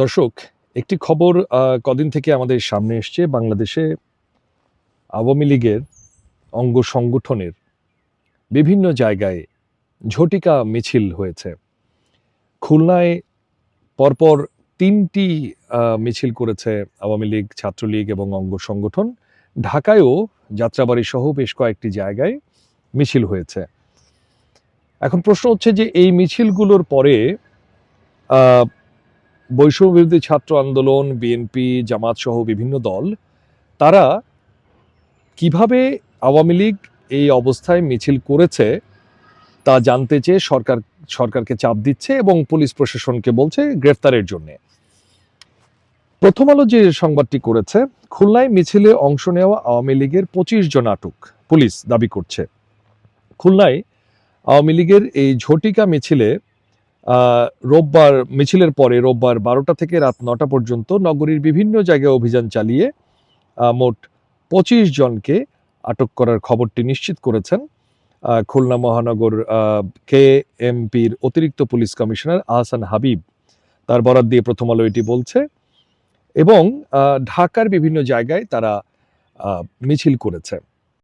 দর্শক, একটি খবর কদিন থেকে আমাদের সামনে এসছে বাংলাদেশে আওয়ামী লীগের অঙ্গ সংগঠনের বিভিন্ন জায়গায় ঝটিকা মিছিল হয়েছে। খুলনায় পরপর তিনটি মিছিল করেছে আওয়ামী লীগ, ছাত্রলীগ এবং অঙ্গ সংগঠন। ঢাকায়ও যাত্রাবাড়ি সহ বেশ কয়েকটি জায়গায় মিছিল হয়েছে। এখন প্রশ্ন হচ্ছে যে এই মিছিলগুলোর পরে বৈষম্য বিরোধী ছাত্র আন্দোলন বিএনপি জামাত সহ বিভিন্ন দল, তারা কীভাবে আওয়ামী লীগ এই অবস্থায় মিছিল করেছে তা জানতে চেয়ে সরকার, সরকারকে চাপ দিচ্ছে এবং পুলিশ প্রশাসনকে বলছে গ্রেফতারের জন্য। প্রথম আলো যে সংবাদটি করেছে, খুলনায় মিছিলে অংশ নেওয়া আওয়ামী লীগের পঁচিশ জন আটক, পুলিশ দাবি করছে। খুলনায় আওয়ামী লীগের এই ঝটিকা মিছিলে রোববার, মিছিলের পরে রোববার বারোটা থেকে রাত নটা পর্যন্ত নগরীর বিভিন্ন জায়গায় অভিযান চালিয়ে মোট পঁচিশ জনকে আটক করার খবরটি নিশ্চিত করেছেন। খুলনা মহানগর কে এমপির অতিরিক্ত পুলিশ কমিশনার আহসান হাবিব। তার বরাদ দিয়ে প্রথম আলো এটি বলছে। এবং ঢাকার বিভিন্ন জায়গায় তারা মিছিল করেছে।